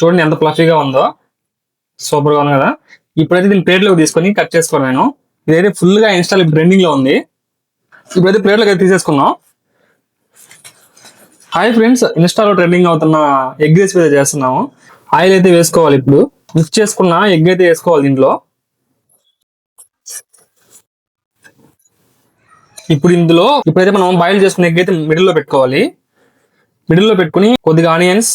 చూడండి ఎంత ఫ్లఫీగా ఉందో. సూపర్గా ఉంది కదా. ఇప్పుడైతే దీన్ని ప్లేట్లోకి తీసుకొని కట్ చేసుకోను నేను. ఇదైతే ఫుల్గా ఇన్స్టాల్ బ్రెండింగ్లో ఉంది. ఇప్పుడైతే ప్లేట్లోకి అయితే తీసేసుకున్నాం హాయ్ ఫ్రెండ్స్ ఇన్స్టాలో ట్రెండింగ్ అవుతున్న ఎగ్ రెసిపీ అయితే చేస్తున్నాము. ఆయిల్ అయితే వేసుకోవాలి ఇప్పుడు. మిక్స్ చేసుకున్న ఎగ్ అయితే వేసుకోవాలి దీంట్లో. ఇప్పుడు ఇందులో ఇప్పుడైతే మనం బాయిల్ చేసుకున్న ఎగ్ అయితే మిడిల్లో పెట్టుకోవాలి. మిడిల్లో పెట్టుకుని కొద్దిగా ఆనియన్స్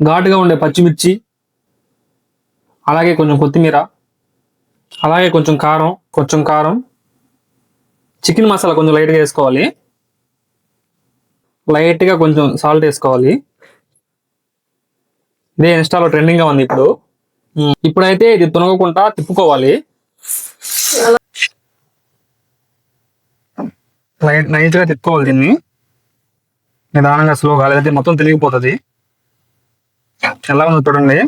ఘాటుగా ఉండే పచ్చిమిర్చి అలాగే కొంచెం కొత్తిమీర అలాగే కొంచెం కారం కొంచెం కారం చికెన్ మసాలా కొంచెం లైట్గా వేసుకోవాలి. లైట్గా కొంచెం సాల్ట్ వేసుకోవాలి. ఇదే ఇన్స్టాలో ట్రెండింగ్గా ఉంది ఇప్పుడు. ఇప్పుడైతే ఇది తునగకుండా తిప్పుకోవాలి. లైట్ నైట్గా తిప్పుకోవాలి దీన్ని. నిదానంగా స్లోగా లేదంటే మొత్తం తెలిగిపోతుంది ఎలా ఉంది చూడండి.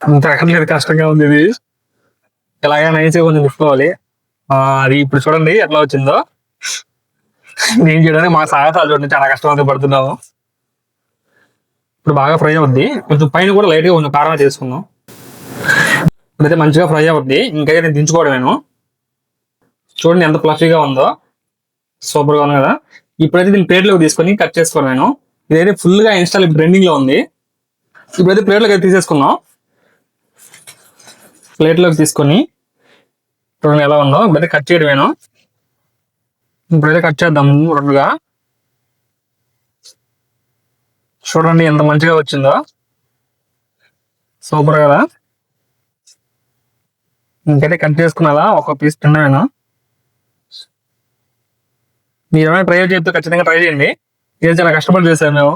అంత ఎక్కర్లేదు కష్టంగా ఉంది ఇది. ఎలాగైనా అయితే కొంచెం తిప్పుకోవాలి అది ఇప్పుడు చూడండి ఎట్లా వచ్చిందో. నేను చేయడానికి మా సాగతాలు చూడండి చాలా కష్టం పడుతున్నాము. ఇప్పుడు బాగా ఫ్రై అవుద్ది. కొంచెం పైన కూడా లైట్గా కొంచెం కారం చేసుకుందాం ఇప్పుడైతే మంచిగా ఫ్రై అవుద్ది. ఇంకైతే నేను దించుకోవడం నేను. చూడండి ఎంత ఫ్లఫీగా ఉందో. సూపర్గా ఉంది కదా. ఇప్పుడైతే దీన్ని ప్లేట్లోకి తీసుకొని కట్ చేసుకోవడం నేను. ఇదైతే ఫుల్గా ఇన్స్టాల్ బ్రెండింగ్లో ఉంది. ఇప్పుడైతే ప్లేట్లోకి అయితే తీసేసుకున్నాం ప్లేట్లోకి తీసుకొని చూడండి ఎలా ఉందో. ఇప్పుడైతే కట్ చేయడమేను ఇప్పుడైతే కట్ చేద్దాం రెండుగా చూడండి ఎంత మంచిగా వచ్చిందో. సూపర్ కదా. ఇంకైతే కట్ చేసుకున్నారా ఒక పీస్ తిన్నాను మీరు ఏమైనా ట్రై చేస్తే ఖచ్చితంగా ట్రై చేయండి. ఇది చాలా కష్టపడి చేశాను మేము.